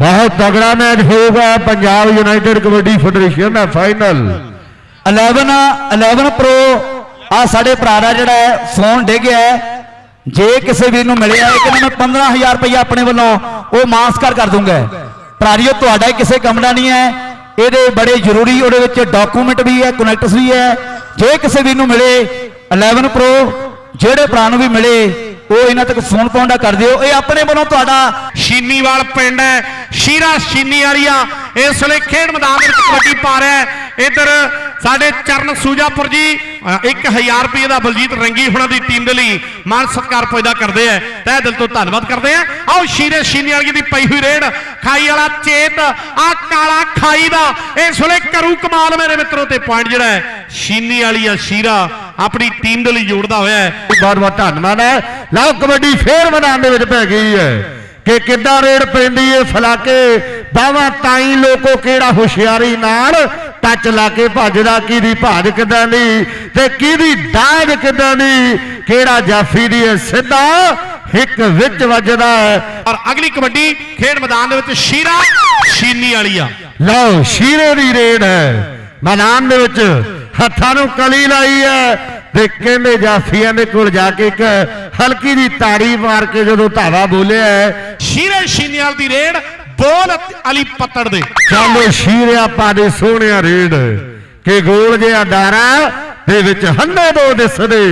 ਬਹੁਤ ਤਗੜਾ ਮੈਚ ਹੋਊਗਾ ਪੰਜਾਬ ਯੂਨਾਈਟਿਡ ਕਬੱਡੀ ਫੈਡਰੇਸ਼ਨ ਦਾ ਫਾਈਨਲ। 11 11 ਪ੍ਰੋ ਆ ਸਾਡੇ ਭਰਾ ਦਾ ਜਿਹੜਾ ਹੈ ਫੋਨ ਡਿੱਗਿਆ ਹੈ। ਜੇ ਕਿਸੇ ਵੀਰ ਨੂੰ ਮਿਲਿਆ ਹੈ ਕਿ ਮੈਂ 15000 ਰੁਪਏ ਆਪਣੇ ਵੱਲੋਂ ਉਹ ਮਾਸਕਰ ਕਰ ਦੂੰਗਾ। ਭਰਾਰੀਓ, ਤੁਹਾਡਾ ਹੀ ਕਿਸੇ ਕੰਮ ਦਾ ਨਹੀਂ ਹੈ। ਇਹਦੇ ਬੜੇ ਜ਼ਰੂਰੀ, ਉਹਦੇ ਵਿੱਚ ਡਾਕੂਮੈਂਟ ਵੀ ਹੈ ਕਨੈਕਟਸ ਵੀ ਹੈ। ਜੇ ਕਿਸੇ ਵੀਰ ਨੂੰ ਮਿਲੇ 11 ਪ੍ਰੋ ਜਿਹੜੇ ਭਰਾ ਨੂੰ ਵੀ ਮਿਲੇ ਉਹ ਇਹਨਾਂ ਤੱਕ ਫੋਨ ਪਾਉਂਦਾ ਕਰ ਦਿਓ। ਇਹ ਆਪਣੇ ਵੱਲੋਂ ਤੁਹਾਡਾ ਸ਼ੀਨੀਵਾਲ ਪਿੰਡ ਹੈ। ਸ਼ੀਰਾ ਸ਼ੀਨੀ ਵਾਲੀਆ, ਇਸ ਵੇਲੇ ਖੇਡ ਮੈਦਾਨ ਵਿੱਚ ਕਬੱਡੀ ਪਾ ਰਿਹਾ ਹੈ। ਇੱਧਰ ਸਾਡੇ ਚਰਨ ਸੂਜਾਪੁਰ ਜੀ 1000 ਰੁਪਏ ਦਾ ਬਲਜੀਤ ਰੰਗੀ ਹੁਣਾਂ ਦੀ ਟੀਮ ਦੇ ਲਈ ਮਾਨ ਸਤਿਕਾਰ ਪੈਦਾ ਕਰਦੇ ਆ। ਤਹਿ ਦਿਲ ਤੋਂ ਧੰਨਵਾਦ ਕਰਦੇ ਆ। ਆਓ ਸ਼ੀਰੇ ਸ਼ੀਨੀ ਵਾਲੀ ਦੀ ਪਈ ਹੋਈ ਰੇਡ, ਖਾਈ ਵਾਲਾ ਚੇਤ ਆ ਕਾਲਾ ਖਾਈ ਦਾ, ਇਸ ਵੇਲੇ ਕਰੂ ਕਮਾਲ ਮੇਰੇ ਮਿੱਤਰੋ ਤੇ ਪੁਆਇੰਟ ਜਿਹੜਾ ਹੈ। ਸ਼ੀਨੀ ਵਾਲੀ ਆ ਸ਼ੀਰਾ ਆਪਣੀ ਟੀਮ ਦੇ ਲਈ ਜੋੜਦਾ ਹੋਇਆ ਹੈ। ਬਹੁਤ ਬਹੁਤ ਧੰਨਵਾਦ ਹੈ। ਲਓ ਕਬੱਡੀ ਫੇਰ ਮੈਦਾਨ ਦੇ ਵਿੱਚ ਪੈ ਗਈ ਹੈ ਕਿ ਕਿੱਦਾਂ ਰੇਡ ਪੈਂਦੀ ਏ ਫਲਾਕੇ। ਬਾਵਾ ਤਾਈ ਲੋਕੋ ਕਿਹੜਾ ਹੁਸ਼ਿਆਰੀ ਨਾਲ ਟੱਚ ਲਾ ਕੇ ਭੱਜਦਾ ਕਿਹਦੀ ਭਾਜ ਕਿੱਦਾਂ ਦੀ ਤੇ ਕਿਹਦੀ ਦਾਜ ਕਿੱਦਾਂ ਦੀ ਕਿਹੜਾ ਜਾਫੀ ਦੀ ਏ ਸਿੱਧਾ ਇੱਕ ਵਿੱਚ ਵੱਜਦਾ ਹੈ। ਔਰ ਅਗਲੀ ਕਬੱਡੀ ਖੇਡ ਮੈਦਾਨ ਦੇ ਵਿੱਚ ਸ਼ੀਰਾ ਸ਼ੀਨੀ ਵਾਲੀ ਆ। ਲਓ ਸ਼ੀਰੇ ਦੀ ਰੇਡ ਹੈ। ਮੈਦਾਨ ਦੇ ਵਿੱਚ ਹੱਥਾਂ ਨੂੰ ਕਲੀ ਲਾਈ ਹੈ ਤੇ ਕਹਿੰਦੇ ਜਾਫੀਆਂ ਦੇ ਕੋਲ ਜਾ ਕੇ ਇੱਕ ਹਲਕੀ ਦੀ ਤਾੜੀ ਮਾਰ ਕੇ ਜਦੋਂ ਧਾਵਾ ਬੋਲਿਆ ਸ਼ੀਰੇ ਸ਼ੀਨੀਵਾਲ ਦੀ ਰੇਡ ਬੋਲ ਅਲੀ ਪੱਤੜ ਦੇ। ਚੱਲ ਸ਼ੀਰਿਆ ਪਾਦੇ ਸੋਹਣਿਆ ਰੇਡ ਕਿ ਗੋਲ ਜਿਹਾ ਡਾਰਾ ਦੇ ਵਿੱਚ ਹੰਨੇ ਦੋ ਦਿਸਦੇ।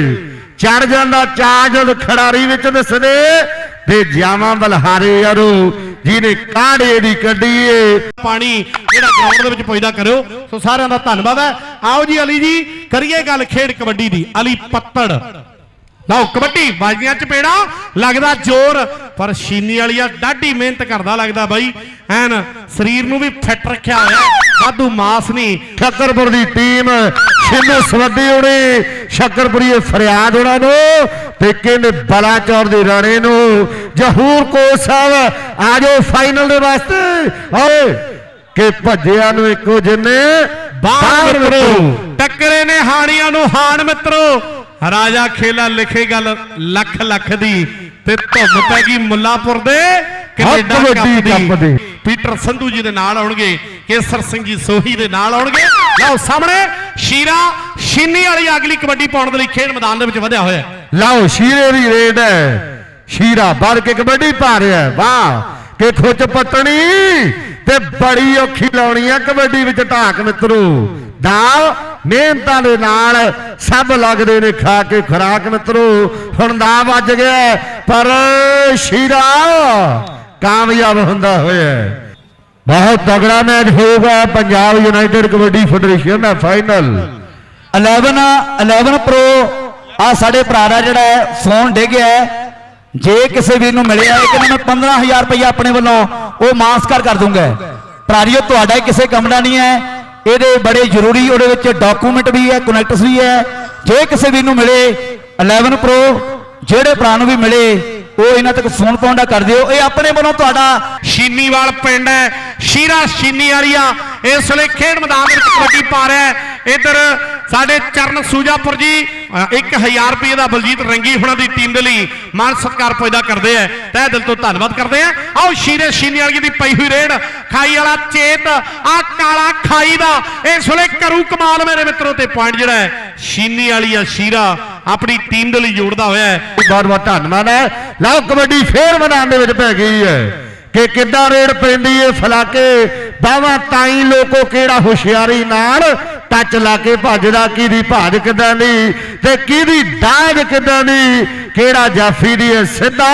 ਚੜ ਜਾਂਦਾ ਚਾਹ ਜਦ ਖੜਾਰੀ ਵਿੱਚ ਦਿਸਦੇ ਤੇ ਜਾਵਾਂ ਬਲਹਾਰੇ ਯਾਰੋ ਜਿਹਨੇ ਕਾੜੇ ਦੀ ਕੱਢੀਏ ਪਾਣੀ ਜਿਹੜਾ ਗਰਾਊਂਡ ਦੇ ਵਿੱਚ ਪੈਦਾ ਕਰਿਓ। ਸੋ ਸਾਰਿਆਂ ਦਾ ਧੰਨਵਾਦ ਹੈ। ਆਓ ਜੀ ਅਲੀ ਜੀ, ਕਰੀਏ ਗੱਲ ਖੇਡ ਕਬੱਡੀ ਦੀ। ਅਲੀ ਪੱਤੜ। ਲਓ ਕਬੱਡੀ ਬਾਜ਼ੀਆਂ ਚ ਪੇੜਾ ਲੱਗਦਾ ਜ਼ੋਰ ਪਰ ਸ਼ੀਨੀ ਵਾਲੀਆ ਡਾਢੀ ਮਿਹਨਤ ਕਰਦਾ ਲੱਗਦਾ ਬਾਈ। ਐਨ ਸਰੀਰ ਨੂੰ ਵੀ ਫਿੱਟ ਰੱਖਿਆ ਹੋਇਆ ਵਾਧੂ ਮਾਸ ਨਹੀਂ ਸ਼ੱਕਰਪੁਰ ਦੀ ਟੀਮ ਛਿੰਨ ਸਵੱਡੀ ਉੜੇ ਸ਼ੱਕਰਪੁਰੀ ਫਰਿਆਦ ਉਹਨਾਂ ਨੂੰ। ਤੇ ਕਹਿੰਦੇ ਬਲਾਚੌਰ ਦੇ ਰਾਣੇ ਨੂੰ। ਜਹੂਰ ਕੋ ਸਾਹਿਬ ਆਜੋ ਫਾਈਨਲ ਦੇ ਵਾਸਤੇ। ਓਏ ਕਿ ਭੱਜਿਆ ਨੂੰ ਇੱਕੋ ਜਿੰਨੇ। ਬਾਹਰ ਮਿੱਤਰੋ ਟੱਕਰੇ ਨੇ ਹਾਣੀਆਂ ਨੂੰ ਹਾਣ ਮਿੱਤਰੋ। ਰਾਜਾ ਖੇਲਾ ਲਿਖੇ ਗੱਲ ਲੱਖ ਲੱਖ ਦੀ ਤੇ ਧੁੰਮ ਪੈ ਗਈ ਮੁੱਲਾਪੁਰ ਦੇ ਕੈਨੇਡਾ ਕੱਪ ਦੀ। ਪੀਟਰ ਸੰਧੂ ਜੀ ਦੇ ਨਾਲ ਆਉਣਗੇ ਕੇਸਰ ਸਿੰਘ ਜੀ ਸੋਹੀ ਦੇ ਨਾਲ ਆਉਣਗੇ। ਲਓ ਸਾਹਮਣੇ ਸ਼ੀਰਾ ਸ਼ੀਨੀ ਵਾਲੀ ਅਗਲੀ ਕਬੱਡੀ ਪਾਉਣ ਦੇ ਲਈ ਖੇਡ ਮੈਦਾਨ ਦੇ ਵਿੱਚ ਵਧਿਆ ਹੋਇਆ ਲਓ ਸ਼ੀਰੇ ਦੀ ਰੇਡ ਹੈ। ਸ਼ੀਰਾ ਵੱਧ ਕੇ ਕਬੱਡੀ ਪਾ ਰਿਹਾ। ਵਾਹ ਕਿ ਖੁੱਚ ਪੱਟਣੀ ਤੇ ਬੜੀ ਔਖੀ ਲਾਉਣੀ ਆ ਕਬੱਡੀ ਵਿੱਚ ਢਾਕ ਮਿੱਤਰੋ। ਦਾ ਮਿਹਨਤਾਂ ਦੇ ਨਾਲ ਸਭ ਲੱਗਦੇ ਨੇ, ਖਾ ਕੇ ਖਰਾਕ ਮਿੱਤਰੋ, ਹੁਣ ਦਾ ਵੱਜ ਗਿਆ ਪਰ ਸ਼ੀਰਾ ਕਾਮਯਾਬ ਹੁੰਦਾ ਹੋਇਆ ਬਹੁਤ ਤਗੜਾ ਮੈਚ ਹੋਊਗਾ ਪੰਜਾਬ ਯੂਨਾਈਟਿਡ ਕਬੱਡੀ ਫੈਡਰੇਸ਼ਨ ਦਾ ਫਾਈਨਲ। 11 11 ਪ੍ਰੋ ਆ ਸਾਡੇ ਭਰਾ ਦਾ ਜਿਹੜਾ ਹੈ, ਫੋਨ ਡਿੱਗਿਆ ਜੇ ਕਿਸੇ ਵੀਰ ਨੂੰ ਮਿਲਿਆ ਹੈ ਕਿ ਮੈਂ 15000 ਰੁਪਏ ਆਪਣੇ ਵੱਲੋਂ ਉਹ ਮਾਸਕਰ ਕਰ ਦੂੰਗਾ। ਭਰਾਰੀਓ, ਤੁਹਾਡਾ ਹੀ ਕਿਸੇ ਕੰਮ ਦਾ ਨਹੀਂ ਹੈ। ਇਹਦੇ ਬੜੇ ਜ਼ਰੂਰੀ, ਉਹਦੇ ਵਿੱਚ ਡਾਕੂਮੈਂਟ ਵੀ ਹੈ ਕਨੈਕਟਸ ਵੀ ਹੈ। ਜੇ ਕਿਸੇ ਵੀ ਨੂੰ ਮਿਲੇ 11 ਪ੍ਰੋ ਜਿਹੜੇ ਭਰਾ ਨੂੰ ਵੀ ਮਿਲੇ, ਉਹ ਇਹਨਾਂ ਤੱਕ ਫੋਨ ਪਾਉਂਦਾ ਕਰ ਦਿਓ। ਇਹ ਆਪਣੇ ਵੱਲੋਂ ਤੁਹਾਡਾ ਸ਼ੀਨੀਵਾਲ ਪਿੰਡ ਹੈ, ਸ਼ੀਰਾ ਸ਼ੀਨੀ ਵਾਲੀਆ। ਇਸ ਵੇਲੇ ਖੇਡ ਮੈਦਾਨ ਦੇ ਵਿੱਚ ਕਬੱਡੀ ਪਾ ਰਿਹਾ ਹੈ। ਇੱਧਰ ਸਾਡੇ ਚਰਨ ਸੂਜਾਪੁਰ ਜੀ 1000 ਰੁਪਏ ਦਾ ਬਲਜੀਤ ਰੰਗੀ ਹੁਣਾਂ ਦੀ ਟੀਮ ਦੇ ਲਈ ਮਾਨ ਸਤਿਕਾਰ ਪੈਦਾ ਕਰਦੇ ਆ। ਤਹਿ ਦਿਲ ਤੋਂ ਧੰਨਵਾਦ ਕਰਦੇ ਆ। ਆਓ ਸ਼ੀਰੇ ਸ਼ੀਨੀ ਵਾਲੀ ਦੀ ਪਈ ਹੋਈ ਰੇਡ, ਖਾਈ ਵਾਲਾ ਚੇਤ ਆ ਕਾਲਾ ਖਾਈ ਦਾ। ਇਸ ਵੇਲੇ ਕਰੂ ਕਮਾਲ ਮੇਰੇ ਮਿੱਤਰੋ ਤੇ ਪੁਆਇੰਟ ਜਿਹੜਾ ਹੈ, ਸ਼ੀਨੀ ਵਾਲੀ ਆ ਸ਼ੀਰਾ ਆਪਣੀ ਟੀਮ ਦੇ ਲਈ ਜੋੜਦਾ ਹੋਇਆ ਹੈ। ਬਹੁਤ ਬਹੁਤ ਧੰਨਵਾਦ ਹੈ। ਲਓ ਕਬੱਡੀ ਫੇਰ ਮੈਦਾਨ ਦੇ ਵਿੱਚ ਪੈ ਗਈ ਹੈ ਕਿ ਕਿੱਦਾਂ ਰੇਡ ਪੈਂਦੀ ਏ ਫਲਾਕੇ ਬਾਵਾ ਤਾਈ ਲੋਕੋ ਕਿਹੜਾ ਹੁਸ਼ਿਆਰੀ ਨਾਲ ਟੱਚ ਲਾ ਕੇ ਭੱਜਦਾ ਕਿਹਦੀ ਭਾਜ ਕਿੱਦਾਂ ਦੀ ਤੇ ਕਿਹਦੀ ਦਾਜ ਕਿੱਦਾਂ ਦੀ? ਕਿਹੜਾ ਜਾਫੀ ਦੀ ਏ ਸਿੱਧਾ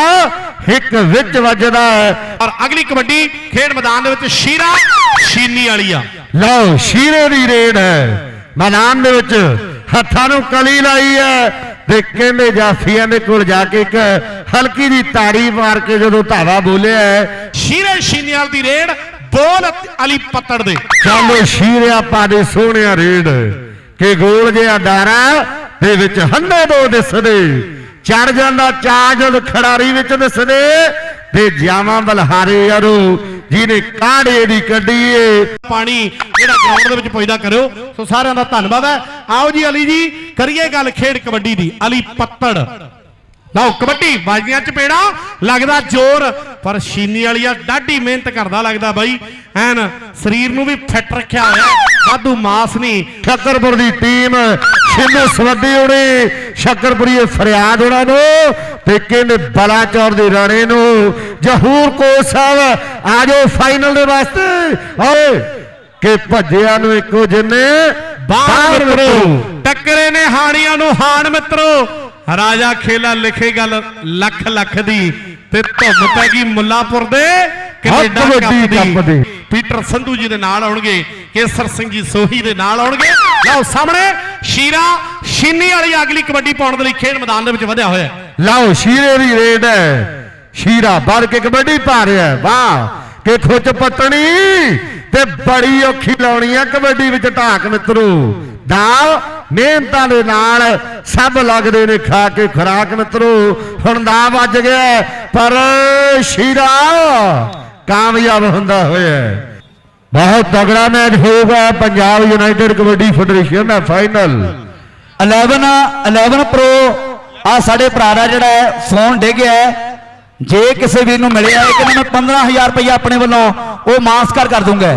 ਇੱਕ ਵਿੱਚ ਵੱਜਦਾ ਹੈ। ਔਰ ਅਗਲੀ ਕਬੱਡੀ ਖੇਡ ਮੈਦਾਨ ਦੇ ਵਿੱਚ ਸ਼ੀਰਾ ਸ਼ੀਨੀ ਵਾਲੀ ਆ। ਲਓ ਸ਼ੀਰੇ ਦੀ ਰੇਡ ਹੈ। ਮੈਦਾਨ ਦੇ ਵਿੱਚ ਹੱਥਾਂ ਨੂੰ ਕਲੀ ਲਾਈ ਹੈ ਤੇ ਕਹਿੰਦੇ ਜਾਫੀਆਂ ਦੇ ਕੋਲ ਜਾ ਕੇ ਇੱਕ ਹਲਕੀ ਦੀ ਤਾੜੀ ਮਾਰ ਕੇ ਜਦੋਂ ਧਾਵਾ ਬੋਲਿਆ ਹੈ, ਸ਼ੀਰੇ ਸ਼ੀਨੀਵਾਲ ਦੀ ਰੇਡ ਬੋਲ ਅਲੀ ਪੱਤੜ ਦੇ। ਚੱਲ ਸ਼ੀਰਿਆ ਪਾਦੇ ਸੋਹਣਿਆ ਰੇਡ ਕਿ ਗੋਲ ਜਿਹਾ ਡਾਰਾ ਦੇ ਵਿੱਚ ਹੰਨੇ ਦੋ ਦਿਸਦੇ। ਚੜ ਜਾਂਦਾ ਚਾਹ ਜਦ ਖੜਾਰੀ ਵਿੱਚ ਦਿਸਦੇ। ਤੇ ਜਾਵਾਂ ਬਲਹਾਰੇ ਯਾਰੋ ਜਿਹਨੇ ਕਾੜੇ ਦੀ ਕੱਢੀ ਏ। ਪਾਣੀ ਜਿਹੜਾ ਗਰਾਊਂਡ ਦੇ ਵਿੱਚ ਪੈਦਾ ਕਰਿਓ। ਸੋ ਸਾਰਿਆਂ ਦਾ ਧੰਨਵਾਦ ਹੈ। ਆਓ ਜੀ ਅਲੀ ਜੀ ਕਰੀਏ ਗੱਲ ਖੇਡ ਕਬੱਡੀ ਦੀ। ਅਲੀ ਪੱਤੜ। ਲਓ ਕਬੱਡੀ ਬਾਜੀਆਂ ਚ ਪੇੜਾ ਲੱਗਦਾ ਜ਼ੋਰ ਪਰ ਸ਼ੀਨੀ ਵਾਲੀਆ ਡਾਢੀ ਮਿਹਨਤ ਕਰਦਾ ਲੱਗਦਾ ਬਾਈ। ਐਨ ਸਰੀਰ ਨੂੰ ਵੀ ਫਿੱਟ ਰੱਖਿਆ ਹੋਇਆ ਵਾਧੂ ਮਾਸ ਨਹੀਂ ਸ਼ੱਕਰਪੁਰ ਦੀ ਟੀਮ ਛਿੰਨ ਸਵੱਡੀ ਉੜੇ ਸ਼ੱਕਰਪੁਰੀ ਫਰਿਆਦ ਉਹਨਾਂ ਨੂੰ। ਤੇ ਕਹਿੰਦੇ ਬਲਾਚੌਰ ਦੇ ਰਾਣੇ ਨੂੰ। ਜਹੂਰ ਕੋ ਸਾਹਿਬ ਆ ਜਾਓ ਫਾਈਨਲ ਦੇ ਵਾਸਤੇ। ਓਏ ਕਿ ਭੱਜਿਆ ਨੂੰ ਇੱਕੋ ਜਿੰਨੇ। ਬਾਹਰ ਮਿੱਤਰੋ ਟੱਕਰੇ ਨੇ ਹਾਣੀਆਂ ਨੂੰ ਹਾਣ ਮਿੱਤਰੋ। ਰਾਜਾ ਖੇਲਾ ਲਿਖੇ ਗੱਲ ਲੱਖ ਲੱਖ ਦੀ ਤੇ ਧੁੰਮ ਪੈ ਗਈ ਮੁੱਲਾਪੁਰ ਦੇ ਕੈਨੇਡਾ ਕੱਪ ਦੀ। ਪੀਟਰ ਸੰਧੂ ਜੀ ਦੇ ਨਾਲ ਆਉਣਗੇ ਕੇਸਰ ਸਿੰਘ ਜੀ ਸੋਹੀ ਦੇ ਨਾਲ ਆਉਣਗੇ। ਲਓ ਸਾਹਮਣੇ ਸ਼ੀਰਾ ਸ਼ੀਨੀ ਵਾਲੀ ਅਗਲੀ ਕਬੱਡੀ ਪਾਉਣ ਦੇ ਲਈ ਖੇਡ ਮੈਦਾਨ ਦੇ ਵਿੱਚ ਵਧਿਆ ਹੋਇਆ ਲਓ ਸ਼ੀਰੇ ਦੀ ਰੇਡ ਹੈ। ਸ਼ੀਰਾ ਭਰ ਕੇ ਕਬੱਡੀ ਪਾ ਰਿਹਾ। ਵਾਹ ਕਿ ਖੁੱਚ ਪੱਟਣੀ ਤੇ ਬੜੀ ਔਖੀ ਲਾਉਣੀ ਆ ਕਬੱਡੀ ਵਿੱਚ ਢਾਕ ਮਿੱਤਰੋ। ਦਾ ਮਿਹਨਤਾਂ ਦੇ ਨਾਲ ਸਭ ਲੱਗਦੇ ਨੇ, ਖਾ ਕੇ ਖੁਰਾਕ ਮਿੱਤਰੋ, ਹੁਣ ਦਾ ਵੱਜ ਗਿਆ ਪਰ ਸ਼ੀਰਾ ਕਾਮਯਾਬ ਹੁੰਦਾ ਹੋਇਆ ਬਹੁਤ ਤਗੜਾ ਮੈਚ ਹੋਊਗਾ ਪੰਜਾਬ ਯੂਨਾਈਟਿਡ ਕਬੱਡੀ ਫੈਡਰੇਸ਼ਨ ਦਾ ਫਾਈਨਲ। 11 11 ਪ੍ਰੋ ਆ ਸਾਡੇ ਭਰਾ ਦਾ ਜਿਹੜਾ ਹੈ, ਫੋਨ ਡਿੱਗਿਆ ਜੇ ਕਿਸੇ ਵੀਰ ਨੂੰ ਮਿਲਿਆ ਹੈ ਕਿ ਮੈਂ 15000 ਰੁਪਏ ਆਪਣੇ ਵੱਲੋਂ ਉਹ ਮਾਸਕਰ ਕਰ ਦੂੰਗਾ।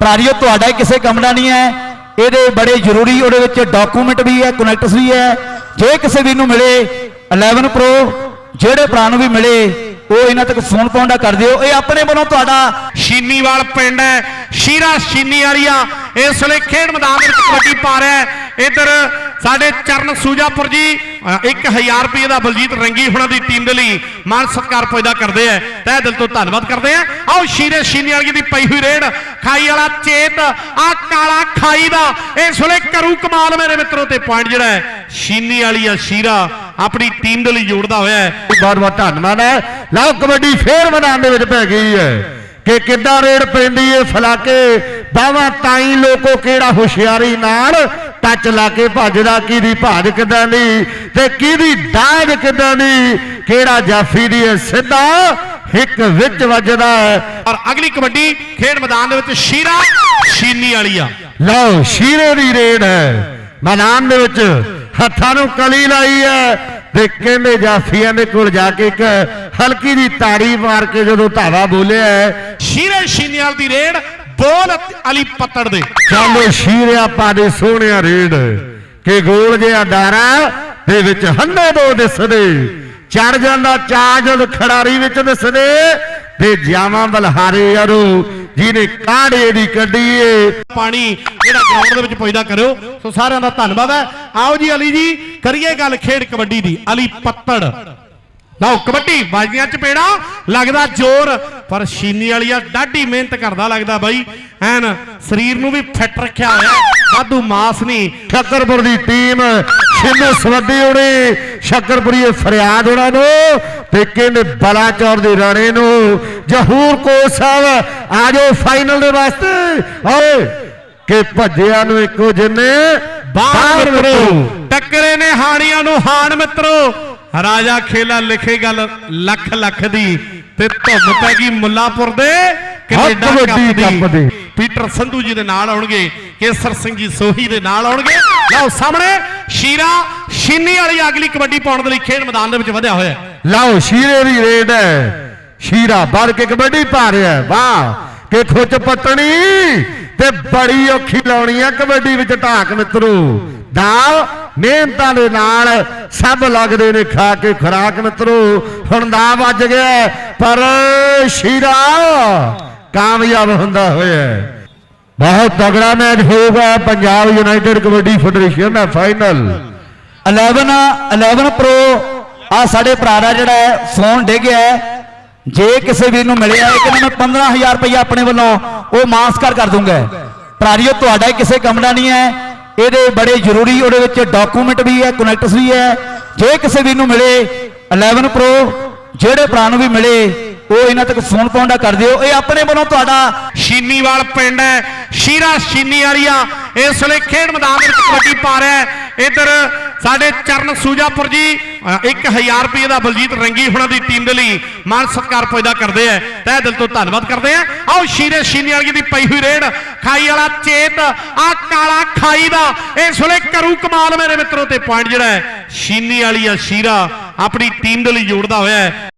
ਭਰਾਰੀਓ, ਤੁਹਾਡਾ ਹੀ ਕਿਸੇ ਕੰਮ ਦਾ ਨਹੀਂ ਹੈ। ਇਹਦੇ ਬੜੇ ਜ਼ਰੂਰੀ, ਉਹਦੇ ਵਿੱਚ ਡਾਕੂਮੈਂਟ ਵੀ ਹੈ ਕਨੈਕਟਸ ਵੀ ਹੈ। ਜੇ ਕਿਸੇ ਵੀ ਨੂੰ ਮਿਲੇ 11 ਪ੍ਰੋ ਜਿਹੜੇ ਭਰਾ ਨੂੰ ਵੀ ਮਿਲੇ, ਉਹ ਇਹਨਾਂ ਤੱਕ ਫੋਨ ਪਾਉਂਦਾ ਕਰ ਦਿਓ। ਇਹ ਆਪਣੇ ਵੱਲੋਂ ਤੁਹਾਡਾ ਸ਼ੀਨੀਵਾਲ ਪਿੰਡ ਹੈ, ਸ਼ੀਰਾ ਸ਼ੀਨੀ ਵਾਲੀਆ, ਇਸ ਵੇਲੇ ਖੇਡ ਮੈਦਾਨ ਦੇ ਵਿੱਚ ਕਬੱਡੀ ਪਾ ਰਿਹਾ ਹੈ। ਇੱਧਰ ਸਾਡੇ ਚਰਨ ਸੂਜਾਪੁਰ ਜੀ ਅ, 1000 ਰੁਪਏ ਦਾ ਬਲਜੀਤ ਰੰਗੀ ਹੁਣਾਂ ਦੀ ਟੀਮ ਦੇ ਲਈ ਮਾਨ ਸਤਿਕਾਰ ਪੈਦਾ ਕਰਦੇ ਆ। ਤਹਿ ਦਿਲ ਤੋਂ ਧੰਨਵਾਦ ਕਰਦੇ ਆ। ਆਓ ਸ਼ੀਰੇ ਸ਼ੀਨੀ ਵਾਲੀ ਦੀ ਪਈ ਹੋਈ ਰੇਡ ਖਾਈ ਵਾਲਾ ਚੇਤ ਆ ਕਾਲਾ ਖਾਈ ਦਾ। ਇਸ ਵੇਲੇ ਕਰੂ ਕਮਾਲ ਮੇਰੇ ਮਿੱਤਰੋ ਤੇ ਪੁਆਇੰਟ ਜਿਹੜਾ ਹੈ ਸ਼ੀਨੀ ਵਾਲੀ ਆ ਸ਼ੀਰਾ ਆਪਣੀ ਟੀਮ ਦੇ ਲਈ ਜੋੜਦਾ ਹੋਇਆ ਹੈ। ਬਹੁਤ ਬਹੁਤ ਧੰਨਵਾਦ ਹੈ। ਲਓ ਕਬੱਡੀ ਫੇਰ ਮੈਦਾਨ ਦੇ ਵਿੱਚ ਪੈ ਗਈ ਹੈ ਕਿ ਕਿੱਦਾਂ ਰੇਡ ਪੈਂਦੀ ਏ ਫਲਾਕੇ ਬਾਵਾ ਤਾਈ ਲੋਕੋ ਕਿਹੜਾ ਹੁਸ਼ਿਆਰੀ ਨਾਲ ਟੱਚ ਲਾ ਕੇ ਭੱਜਦਾ ਕਿਹਦੀ ਭਾਜ ਕਿੱਦਾਂ ਦੀ ਤੇ ਕਿਹਦੀ ਦਾਜ ਕਿੱਦਾਂ ਦੀ? ਕਿਹੜਾ ਜਾਫੀ ਦੀ ਏ ਸਿੱਧਾ ਇੱਕ ਵਿੱਚ ਵੱਜਦਾ ਹੈ। ਔਰ ਅਗਲੀ ਕਬੱਡੀ ਖੇਡ ਮੈਦਾਨ ਦੇ ਵਿੱਚ ਸ਼ੀਰਾ ਸ਼ੀਨੀ ਵਾਲੀ ਆ। ਲਓ ਸ਼ੀਰੇ ਦੀ ਰੇਡ ਹੈ। ਮੈਦਾਨ ਦੇ ਵਿੱਚ ਹੱਥਾਂ ਨੂੰ ਕਲੀ ਲਾਈ ਹੈ ਤੇ ਕਹਿੰਦੇ ਜਾਫੀਆਂ ਦੇ ਕੋਲ ਜਾ ਕੇ ਇੱਕ ਹਲਕੀ ਦੀ ਤਾੜੀ ਮਾਰ ਕੇ ਜਦੋਂ ਧਾਵਾ ਬੋਲਿਆ ਹੈ, ਸ਼ੀਰੇ ਸ਼ੀਨੀਵਾਲ ਦੀ ਰੇਡ ਬੋਲ ਅਲੀ ਪੱਤੜ ਦੇ। ਚੱਲ ਸ਼ੀਰਿਆ ਪਾ ਦੇ ਸੋਹਣਿਆ ਰੇਡ ਕਿ ਗੋਲ ਜਿਹਾ ਡਾਰਾ ਦੇ ਵਿੱਚ ਹੰਨੇ ਦੋ ਦਿਸਦੇ। ਚੜ ਜਾਂਦਾ ਚਾਹ ਜਦ ਖੜਾਰੀ ਵਿੱਚ ਦਿਸਦੇ। ਤੇ ਜਾਵਾਂ ਬਲਹਾਰੇ ਯਾਰੋ ਜਿਹਨੇ ਕਾੜੇ ਦੀ ਕੱਢੀ ਏ। ਪਾਣੀ ਜਿਹੜਾ ਗਰਾਊਂਡ ਦੇ ਵਿੱਚ ਪੈਦਾ ਕਰਿਓ। ਸੋ ਸਾਰਿਆਂ ਦਾ ਧੰਨਵਾਦ ਹੈ। ਆਓ ਜੀ ਅਲੀ ਜੀ ਕਰੀਏ ਗੱਲ ਖੇਡ ਕਬੱਡੀ ਦੀ। ਅਲੀ ਪੱਤੜ। ਲਓ ਕਬੱਡੀ ਬਾਜੀਆਂ ਚ ਪੇੜਾ ਲੱਗਦਾ ਜ਼ੋਰ ਪਰ ਸ਼ੀਨੀ ਵਾਲੀਆ ਡਾਢੀ ਮਿਹਨਤ ਕਰਦਾ ਲੱਗਦਾ ਬਾਈ। ਐਨ ਸਰੀਰ ਨੂੰ ਵੀ ਫਿੱਟ ਰੱਖਿਆ ਹੋਇਆ ਵਾਧੂ ਮਾਸ ਨਹੀਂ ਸ਼ੱਕਰਪੁਰ ਦੀ ਟੀਮ ਛਿੰਨ ਸਵੱਡੀ ਉੜੇ ਸ਼ੱਕਰਪੁਰੀ ਫਰਿਆਦ ਉਹਨਾਂ ਨੂੰ। ਤੇ ਕਹਿੰਦੇ ਬਲਾਚੌਰ ਦੇ ਰਾਣੇ ਨੂੰ। ਜਹੂਰ ਕੋ ਸਾਹਿਬ ਆ ਜਾਓ ਫਾਈਨਲ ਦੇ ਵਾਸਤੇ। ਓਏ ਕਿ ਭੱਜਿਆ ਨੂੰ ਇੱਕੋ ਜਿੰਨੇ। ਬਾਹਰ ਮਿੱਤਰੋ ਟੱਕਰੇ ਨੇ ਹਾਣੀਆਂ ਨੂੰ ਹਾਣ ਮਿੱਤਰੋ। ਰਾਜਾ ਖੇਲਾ ਲਿਖੇ ਗੱਲ ਲੱਖ ਲੱਖ ਦੀ ਤੇ ਧੁੰਮ ਪੈ ਗਈ ਮੁੱਲਾਪੁਰ ਦੇ ਕੈਨੇਡਾ ਕੱਪ ਦੀ। ਪੀਟਰ ਸੰਧੂ ਜੀ ਦੇ ਨਾਲ ਆਉਣਗੇ ਕੇਸਰ ਸਿੰਘ ਜੀ ਸੋਹੀ ਦੇ ਨਾਲ ਆਉਣਗੇ। ਲਓ ਸਾਹਮਣੇ ਸ਼ੀਰਾ ਸ਼ੀਨੀ ਵਾਲੀ ਅਗਲੀ ਕਬੱਡੀ ਪਾਉਣ ਦੇ ਲਈ ਖੇਡ ਮੈਦਾਨ ਦੇ ਵਿੱਚ ਵਧਿਆ ਹੋਇਆ ਲਓ ਸ਼ੀਰੇ ਦੀ ਰੇਡ ਹੈ। ਸ਼ੀਰਾ ਭਰ ਕੇ ਕਬੱਡੀ ਪਾ ਰਿਹਾ। ਵਾਹ ਕਿ ਖੁੱਚ ਪੱਟਣੀ ਤੇ ਬੜੀ ਔਖੀ ਲਾਉਣੀ ਆ ਕਬੱਡੀ ਵਿੱਚ ਢਾਕ ਮਿੱਤਰੋ। ਦਾ ਮਿਹਨਤਾਂ ਦੇ ਨਾਲ ਸਭ ਲੱਗਦੇ ਨੇ, ਖਾ ਕੇ ਖੁਰਾਕ ਮਿੱਤਰੋ, ਹੁਣ ਦਾ ਵੱਜ ਗਿਆ ਪਰ ਸ਼ੀਰਾ ਕਾਮਯਾਬ ਹੁੰਦਾ ਹੋਇਆ ਬਹੁਤ ਤਗੜਾ ਮੈਚ ਹੋਊਗਾ ਪੰਜਾਬ ਯੂਨਾਈਟਿਡ ਕਬੱਡੀ ਫੈਡਰੇਸ਼ਨ ਦਾ ਫਾਈਨਲ। 11 11 ਪ੍ਰੋ ਆ ਸਾਡੇ ਭਰਾ ਦਾ ਜਿਹੜਾ ਹੈ, ਫੋਨ ਡਿੱਗਿਆ ਜੇ ਕਿਸੇ ਵੀਰ ਨੂੰ ਮਿਲਿਆ ਹੈ ਕਿ ਮੈਂ 15000 ਰੁਪਏ ਆਪਣੇ ਵੱਲੋਂ ਉਹ ਮਾਸਕਰ ਕਰ ਦੂੰਗਾ। ਭਰਾਰੀਓ, ਤੁਹਾਡਾ ਹੀ ਕਿਸੇ ਕੰਮ ਦਾ ਨਹੀਂ ਹੈ। ਇਹਦੇ ਬੜੇ ਜ਼ਰੂਰੀ, ਉਹਦੇ ਵਿੱਚ ਡਾਕੂਮੈਂਟ ਵੀ ਹੈ ਕਨੈਕਟਸ ਵੀ ਹੈ। ਜੇ ਕਿਸੇ ਵੀ ਨੂੰ ਮਿਲੇ 11 ਪ੍ਰੋ ਜਿਹੜੇ ਭਰਾ ਨੂੰ ਵੀ ਮਿਲੇ, ਉਹ ਇਹਨਾਂ ਤੱਕ ਫੋਨ ਪਾਉਂਦਾ ਕਰ ਦਿਓ। ਇਹ ਆਪਣੇ ਵੱਲੋਂ ਤੁਹਾਡਾ ਸ਼ੀਨੀਵਾਲ ਪਿੰਡ ਹੈ, ਸ਼ੀਰਾ ਸ਼ੀਨੀ ਵਾਲੀਆ। ਇਸ ਵੇਲੇ ਖੇਡ ਮੈਦਾਨ ਦੇ ਵਿੱਚ ਕਬੱਡੀ ਪਾ ਰਿਹਾ ਹੈ। ਇੱਧਰ ਸਾਡੇ ਚਰਨ ਸੂਜਾਪੁਰ ਜੀ 1000 ਰੁਪਏ ਦਾ ਬਲਜੀਤ ਰੰਗੀ ਹੁਣਾਂ ਦੀ ਟੀਮ ਦੇ ਲਈ ਮਾਨ ਸਤਿਕਾਰ ਪੈਦਾ ਕਰਦੇ ਆ। ਤਹਿ ਦਿਲ ਤੋਂ ਧੰਨਵਾਦ ਕਰਦੇ ਆ। ਆਓ ਸ਼ੀਰੇ ਸ਼ੀਨੀ ਵਾਲੀ ਦੀ ਪਈ ਹੋਈ ਰੇਡ, ਖਾਈ ਵਾਲਾ ਚੇਤ ਆ ਕਾਲਾ ਖਾਈ ਦਾ। ਇਸ ਵੇਲੇ ਕਰੂ ਕਮਾਲ ਮੇਰੇ ਮਿੱਤਰੋ, ਤੇ ਪੁਆਇੰਟ ਜਿਹੜਾ ਹੈ, ਸ਼ੀਨੀ ਵਾਲੀ ਆ ਸ਼ੀਰਾ ਆਪਣੀ ਟੀਮ ਦੇ ਲਈ ਜੋੜਦਾ ਹੋਇਆ ਹੈ।